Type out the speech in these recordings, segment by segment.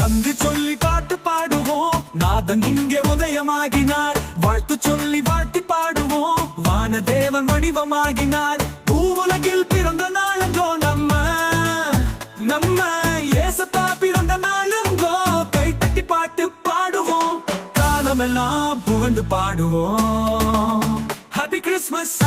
நன்றி சொல்லி பாட்டு பாடுவோம். நாதன் இங்கே உதயமாகினார். வாழ்த்து சொல்லி வாழ்த்தி பாடுவோம். வான தேவன் வடிவமாகினார். பூவுலகில் பிறந்த நாளங்கோ நம்ம. நம்ம ஏசப்பா பிறந்த நாளங்கோ. கை தட்டி பாட்டு பாடுவோம். காலமெல்லாம் புகழ்ந்து பாடுவோம். ஹாப்பி கிறிஸ்மஸ்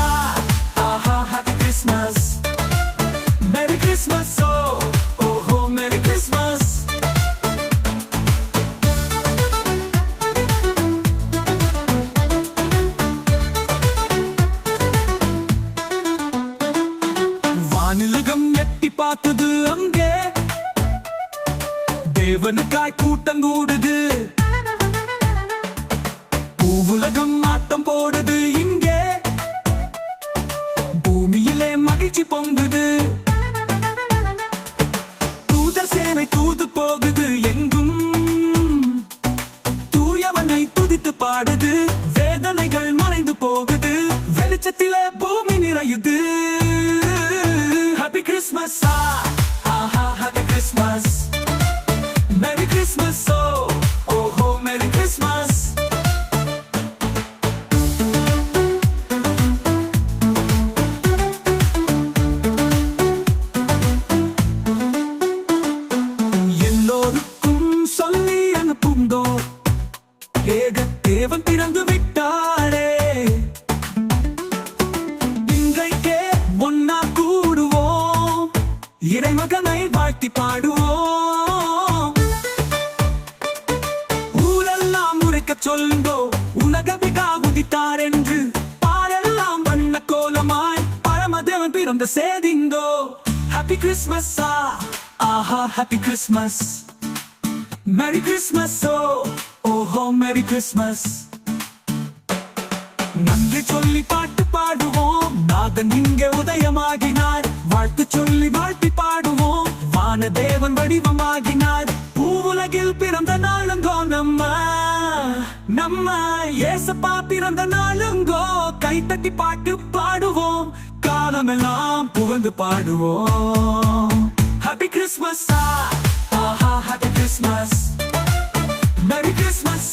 தேவனுக்காய் கூட்டம் கூடுது பூவுலகம் ஆட்டம் போடுது இங்கே. பூமியிலே மகிழ்ச்சி பொங்குது. தூத சேவை தூது போகுது எங்கும். தூயவனை துதித்து பாடுது. வேதனைகள் மறைந்து போகுது. வெளிச்சத்தில பூமி நிறையுது. ஹாப்பி கிறிஸ்மஸ் ஆஹா ஹாப்பி கிறிஸ்மஸ் மேரி கிறிஸ்மஸ் ஓ ஓஹோ மேரி கிறிஸ்மஸ் எல்லோருக்கும் சொல்லி அனுப்புங்கோ ஏக தேவன் பிறந்து விட்டாரே. இன்றைக்கே ஒன்னா கூடுவோம். இறைமகனை வாழ்த்தி பாடுவோம். ஊரெல்லாம் உரைக்க சொல்லுங்கோ உலக உதித்தார் என்று பாரெல்லாம் வண்ண கோலமாய் பரமதேவன் பிறந்த சேதிங்கோ. ஹாப்பி கிறிஸ்மஸ் ஆஹா ஹாப்பி கிறிஸ்மஸ் மேரி கிறிஸ்மஸ் ஓ. ஓஹோ மேரி கிறிஸ்மஸ் நன்றி சொல்லி பாட்டு பாடுவோம். நாதன் இங்கே உதயமாகினார். வாழ்த்து சொல்லி வாழ்த்தி பாடுவோம். வான தேவன் வடிவமாகி ஏசப்பா பிறந்த நாளுங்கோ கை தட்டி பாட்டு பாடுவோம். காலமெல்லாம் புகழ்ந்து பாடுவோம். ஹாப்பி கிறிஸ்மஸ் ஆஹா ஹாப்பி கிறிஸ்மஸ் மேரி கிறிஸ்மஸ்